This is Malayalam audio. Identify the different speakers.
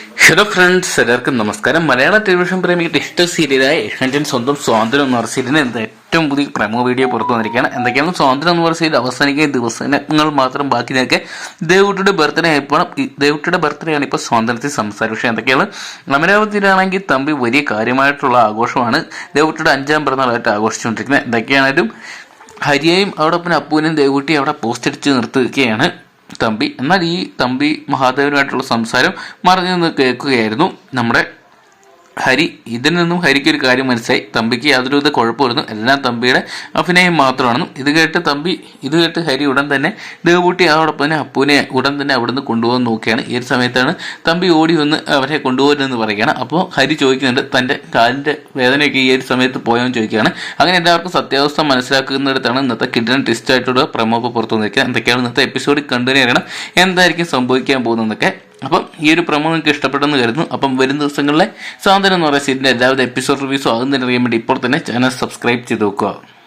Speaker 1: ഹലോ ഫ്രണ്ട്സ് എല്ലാവർക്കും നമസ്കാരം. മലയാള ടെലിവിഷൻ പ്രേമികളുടെ ഇഷ്ട സീരിയലായ ഏഷ്യൻ സ്വന്തം സ്വാതന്ത്ര്യം എന്ന് പറഞ്ഞ സീരിയലിന് ഏറ്റവും പുതിയ പ്രമോ വീഡിയോ പുറത്തു വന്നിരിക്കുകയാണ്. എന്തൊക്കെയാണ് സ്വാതന്ത്ര്യം എന്ന് പറഞ്ഞ സീരിയൽ? അവസാനിക്കുന്ന ദിവസങ്ങൾ മാത്രം ബാക്കി നിൽക്കെ ദേവുട്ടിയുടെ ബർത്ത്ഡേ ആയപ്പോൾ ദേവുട്ടിയുടെ ബർത്ത്ഡേ ആണ് ഇപ്പോൾ സ്വാതന്ത്ര്യത്തിൽ സംസാരം പക്ഷേ എന്തൊക്കെയാണ്? അമരാവതിയിലാണെങ്കിൽ തമ്പി വലിയ കാര്യമായിട്ടുള്ള ആഘോഷമാണ്. ദേവുട്ടിയുടെ അഞ്ചാം പിറന്നാളായിട്ട് ആഘോഷിച്ചുകൊണ്ടിരിക്കുന്നത്. എന്തൊക്കെയാണെങ്കിലും ഹരിയെയും പിന്നെ അപ്പൂനും ദേവുട്ടി അവിടെ പോസ്റ്റ് അടിച്ച് നിർത്തുകയാണ്. തമ്പി. എന്നാൽ ഈ തമ്പി മഹാദേവനുമായിട്ടുള്ള സംസാരം മറിഞ്ഞു നിന്ന് കേൾക്കുകയായിരുന്നു നമ്മുടെ ഹരി. ഇതിൽ നിന്നും ഹരിക്ക് ഒരു കാര്യം മനസ്സിലായി. തമ്പിക്ക് യാതൊരു വിധ കുഴപ്പമില്ലെന്നും എല്ലാം തമ്പിയുടെ അഭിനയം മാത്രമാണെന്നും. ഇത് കേട്ട് തമ്പി ഇത് കേട്ട് ഹരി ഉടൻ തന്നെ ദേവൂട്ടി അതോടൊപ്പം തന്നെ അപ്പൂനെ ഉടൻ തന്നെ അവിടുന്ന് കൊണ്ടുപോകാൻ നോക്കുകയാണ്. ഈ ഒരു സമയത്താണ് തമ്പി ഓടി വന്ന് അവരെ കൊണ്ടുപോകരുതെന്ന് പറയുകയാണ്. അപ്പോൾ ഹരി ചോദിക്കുന്നുണ്ട് തന്റെ കാലിന്റെ വേദനയൊക്കെ ഈ ഒരു സമയത്ത് പോയോന്ന് ചോദിക്കുകയാണ്. അങ്ങനെ എല്ലാവർക്കും സത്യാവസ്ഥ മനസ്സിലാക്കുന്നിടത്താണ് ഇന്നത്തെ കിഡ്നി ട്വിസ്റ്റ് ആയിട്ടുള്ള പ്രമോ പുറത്തു നിൽക്കുക എന്തൊക്കെയാണ് ഇന്നത്തെ എപ്പിസോഡിൽ കണ്ടുതന്നെ അറിയണം. എന്തായിരിക്കും സംഭവിക്കാൻ പോകുന്നതെന്നൊക്കെ. അപ്പം ഈ ഒരു പ്രമോ നിങ്ങൾക്ക് ഇഷ്ടപ്പെട്ടെന്ന് കരുതുന്നു. അപ്പം വരും ദിവസങ്ങളിലെ സാന്ത്വനം എന്ന് പറയുന്ന സീരിയലിന്റെ എല്ലാവിധ എപ്പിസോഡ് റിവ്യൂസും ആകുന്നതിന് അറിയാൻ വേണ്ടി ഇപ്പോൾ തന്നെ ചാനൽ സബ്സ്ക്രൈബ് ചെയ്ത് നോക്കുക